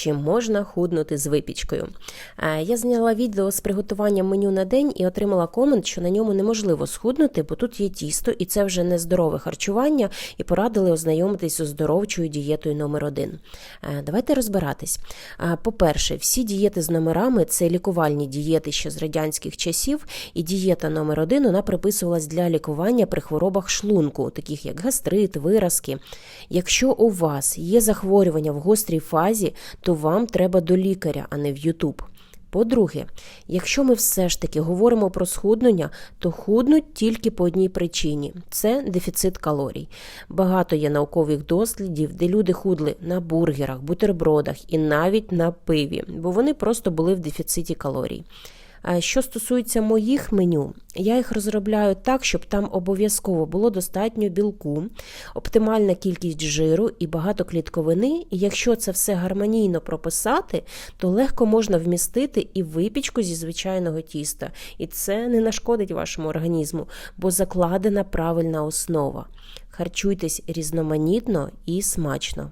чи можна худнути з випічкою. Е, Я зняла відео з приготуванням меню на день і отримала комент, що на ньому неможливо схуднути, бо тут є тісто, і це вже не здорове харчування, і порадили ознайомитись з оздоровчою дієтою номер 1 Давайте розбиратись. Е, По-перше, всі дієти з номерами це лікувальні дієти ще з радянських часів, і дієта номер 1 вона приписувалась для лікування при хворобах шлунку, таких як гастрит, виразки. Якщо у вас є захворювання в гострій фазі, то вам треба до лікаря, а не в Ютуб. По-друге, якщо ми все ж таки говоримо про схуднення, то худнуть тільки по одній причині це дефіцит калорій. Багато є наукових дослідів, де люди худли на бургерах, бутербродах і навіть на пиві, бо вони просто були в дефіциті калорій. А Що стосується моїх меню, я їх розробляю так, щоб там обов'язково було достатньо білку, оптимальна кількість жиру і багато клітковини. І якщо це все гармонійно прописати, то легко можна вмістити і випічку зі звичайного тіста. І це не нашкодить вашому організму, бо закладена правильна основа. Харчуйтесь різноманітно і смачно.